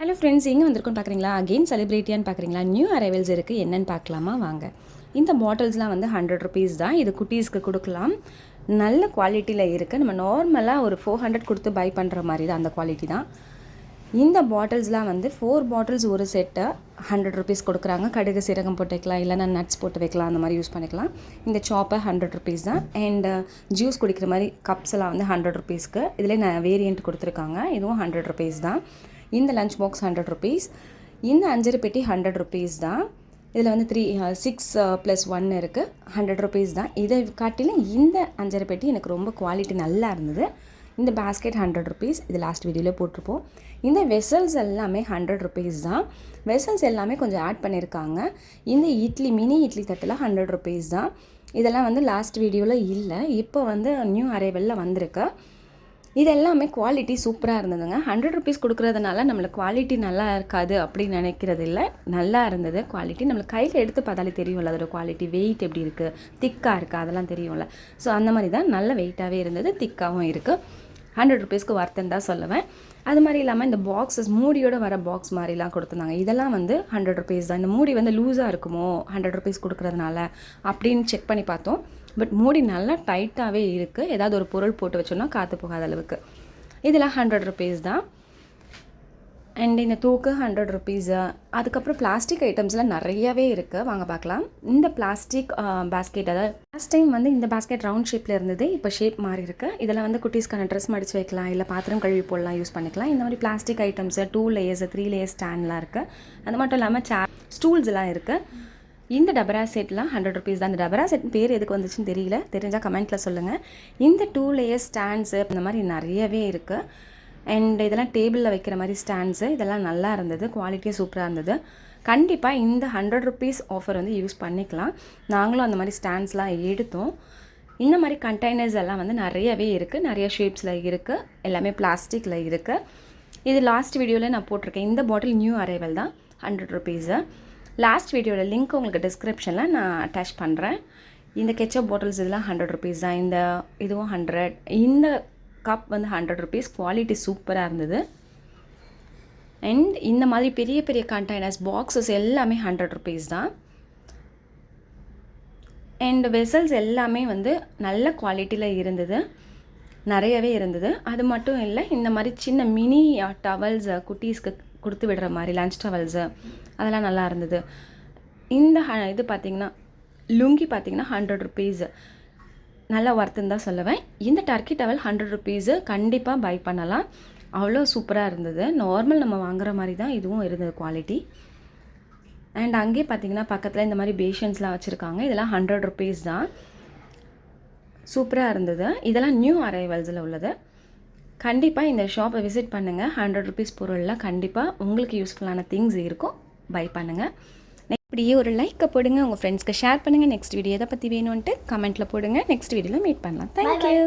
Hello friends எங்கே வந்திருக்கோம் பார்க்குறீங்களா அகெயின் செலிப்ரிட்டியான்னு பார்க்குறீங்களா நியூ அரைவல்ஸ் இருக்குது என்னன்னு பார்க்கலாமா வாங்க. இந்த பாட்டில்ஸ்லாம் வந்து ஹண்ட்ரட் ருபீஸ் தான். இது குட்டீஸ்க்கு கொடுக்கலாம். நல்ல குவாலிட்டியில் இருக்குது நம்ம நார்மலாக ஒரு ஃபோர் ஹண்ட்ரட் கொடுத்து பை பண்ணுற மாதிரி தான் அந்த குவாலிட்டி தான். இந்த பாட்டில்ஸ்லாம் வந்து ஃபோர் பாட்டில்ஸ் ஒரு செட்டை ஹண்ட்ரட் ருபீஸ் கொடுக்குறாங்க. கடுகு சீரகம் போட்டு வைக்கலாம். இல்லைன்னா நட்ஸ் போட்டு வைக்கலாம். அந்த மாதிரி யூஸ் பண்ணிக்கலாம். இந்த சாப்பர் ஹண்ட்ரட் ருபீஸ் தான். அண்ட் ஜூஸ் குடிக்கிற மாதிரி கப்ஸ் எல்லாம் வந்து ஹண்ட்ரட் ருபீஸ்க்கு இதில் நான் வேரியண்ட் கொடுத்துருக்காங்க. இதுவும் ஹண்ட்ரட் ருபீஸ் தான். இந்த லஞ்ச் பாக்ஸ் ஹண்ட்ரட் ருபீஸ் இந்த அஞ்சரை பெட்டி ஹண்ட்ரட் ருபீஸ் தான். இதில் வந்து த்ரீ சிக்ஸ் ப்ளஸ் ஒன் இருக்குது ஹண்ட்ரட் ருபீஸ் தான். இதை காட்டிலும் இந்த அஞ்சரை பெட்டி எனக்கு ரொம்ப குவாலிட்டி நல்லா இருந்தது. இந்த பேஸ்கெட் ஹண்ட்ரட் ருபீஸ் இது லாஸ்ட் வீடியோவில் போட்டிருப்போம். இந்த வெசல்ஸ் எல்லாமே ஹண்ட்ரட் ருபீஸ் தான். வெசல்ஸ் எல்லாமே கொஞ்சம் ஆட் பண்ணியிருக்காங்க இந்த இட்லி மினி இட்லி தட்டில் ஹண்ட்ரட் ருபீஸ் தான். இதெல்லாம் வந்து லாஸ்ட் வீடியோவில் இல்லை. இப்போ வந்து நியூ அரைவலில் வந்திருக்கு. இது எல்லாமே குவாலிட்டி சூப்பராக இருந்ததுங்க. ஹண்ட்ரட் ருபீஸ் கொடுக்குறதுனால நம்மளுக்கு குவாலிட்டி நல்லா இருக்காது அப்படின்னு நினைக்கிறது இல்லை நல்லா இருந்தது குவாலிட்டி நம்மளுக்கு கையில் எடுத்து பார்த்தாலே தெரியும்ல அதோட குவாலிட்டி வெயிட் எப்படி இருக்குது திக்காக இருக்குது அதெல்லாம் தெரியும்ல. ஸோ அந்த மாதிரி தான் நல்ல வெயிட்டாகவே இருந்தது திக்காகவும் இருக்குது ஹண்ட்ரட் ருபீஸ்க்கு வர்த்தன் தான் சொல்லுவேன். அது மாதிரி இல்லாமல் இந்த பாக்ஸஸ் மூடியோட வர பாக்ஸ் மாதிரிலாம் கொடுத்துருந்தாங்க. இதெல்லாம் வந்து ஹண்ட்ரட் ருபீஸ் தான். இந்த மூடி வந்து லூஸாக இருக்குமோ? ஹண்ட்ரட் ருபீஸ் கொடுக்குறதுனால அப்படின்னு செக் பண்ணி பார்த்தோம். பட் மூடி நல்லா டைட்டாகவே இருக்குது ஏதாவது ஒரு பொருள் போட்டு வச்சோன்னா காற்று போகாத அளவுக்கு. இதெல்லாம் ஹண்ட்ரட் ருபீஸ் தான். அண்ட் இந்த தூக்கு ஹண்ட்ரட் ருபீஸு அதுக்கப்புறம் பிளாஸ்டிக் ஐட்டம்ஸ்லாம் நிறையவே இருக்குது வாங்க பார்க்கலாம். இந்த பிளாஸ்டிக் பேஸ்கெட் அதாவது லாஸ்ட் டைம் வந்து இந்த பேஸ்கெட் ரவுண்ட் ஷேப்பில் இருந்தது இப்போ ஷேப் மாறி இருக்குது இதில் வந்து குட்டீஸ்க்கான ட்ரெஸ் மடிச்சு வைக்கலாம் இல்லை பாத்திரம் கழுவி போடலாம் யூஸ் பண்ணிக்கலாம். இந்த மாதிரி plastic items two layers three layers ஸ்டாண்ட்லாம் இருக்குது அது மட்டும் இல்லாமல் சே ஸ்டூல்ஸ் எல்லாம் இருக்குது இந்த டபரா செட்லாம் ஹண்ட்ரட் ருபீஸ் தான். இந்த டபரா செட் பேர் எதுக்கு வந்துச்சுன்னு தெரியல. தெரிஞ்சால் கமெண்ட்டில் சொல்லுங்கள் இந்த டூ லேயர் ஸ்டாண்ட்ஸு இந்த மாதிரி நிறையவே இருக்குது அண்ட் இதெல்லாம் டேபிளில் வைக்கிற மாதிரி ஸ்டாண்ட்ஸு இதெல்லாம் நல்லா இருந்தது. குவாலிட்டியும் சூப்பராக இருந்தது. கண்டிப்பாக இந்த ஹண்ட்ரட் ருபீஸ் ஆஃபர் வந்து யூஸ் பண்ணிக்கலாம். நாங்களும் அந்த மாதிரி ஸ்டாண்ட்ஸ்லாம் எடுத்தோம். இந்த மாதிரி கண்டெய்னர்ஸ் எல்லாம் வந்து நிறையவே இருக்குது நிறைய ஷேப்ஸில் இருக்குது எல்லாமே பிளாஸ்டிக்கில் இருக்குது இது லாஸ்ட் வீடியோவில் நான் போட்டிருக்கேன். இந்த பாட்டில் நியூ அரைவல் தான். ஹண்ட்ரட் ருபீஸு லாஸ்ட் வீடியோட லிங்க் உங்களுக்கு டிஸ்கிரிப்ஷனில் நான் அட்டாச் பண்ணுறேன் இந்த கெச்சப் பாட்டில்ஸ் இதெல்லாம் ஹண்ட்ரட் ருபீஸ் தான். இந்த இதுவும் ஹண்ட்ரட் இந்த கப் வந்து ஹண்ட்ரட் ருபீஸ் குவாலிட்டி சூப்பராக இருந்தது. அண்ட் இந்த மாதிரி பெரிய பெரிய கண்டெய்னர்ஸ் பாக்ஸஸ் எல்லாமே ஹண்ட்ரட் ருபீஸ் தான். அண்ட் வெசல்ஸ் எல்லாமே வந்து நல்ல குவாலிட்டியில் இருந்தது. நிறையவே இருந்தது. அது மட்டும் இல்லை இந்த மாதிரி சின்ன மினி டவல்ஸ் uh, uh, குட்டீஸ்க்கு கொடுத்து விடுற மாதிரி லஞ்ச் டவல்ஸு அதெல்லாம் நல்லா இருந்தது. இந்த ஹ- இது பார்த்திங்கன்னா லுங்கி பார்த்திங்கன்னா ஹண்ட்ரட் ருபீஸ் நல்ல ஒர்த்துன்னு தான் சொல்லுவேன். இந்த டர்க்கி டவல் ஹண்ட்ரட் ருபீஸு கண்டிப்பாக பை பண்ணலாம். அவ்வளோ சூப்பராக இருந்தது. நார்மல் நம்ம வாங்குற மாதிரி தான் இதுவும் இருந்தது குவாலிட்டி அண்ட் அங்கேயே பார்த்தீங்கன்னா பக்கத்தில் இந்த மாதிரி பேஷன்ஸ்லாம் வச்சுருக்காங்க. இதெல்லாம் ஹண்ட்ரட் ருபீஸ் தான். சூப்பராக இருந்தது. இதெல்லாம் நியூ அரைவல்ஸில் உள்ளது. கண்டிப்பாக இந்த ஷாப்பை விசிட் பண்ணுங்கள் ஹண்ட்ரட் ருபீஸ் பொருள்லாம் கண்டிப்பாக உங்களுக்கு யூஸ்ஃபுல்லான திங்ஸ் இருக்கும். பை பண்ணுங்கள் இப்படியே ஒரு லைக்கை போடுங்க. உங்கள் ஃப்ரெண்ட்ஸ்க்கு ஷேர் பண்ணுங்கள் நெக்ஸ்ட் வீடியோ எதை பற்றி வேணும்ன்ட்டு கமெண்ட்டில் போடுங்க. நெக்ஸ்ட் வீடியோவில் மீட் பண்ணலாம். தேங்க்யூ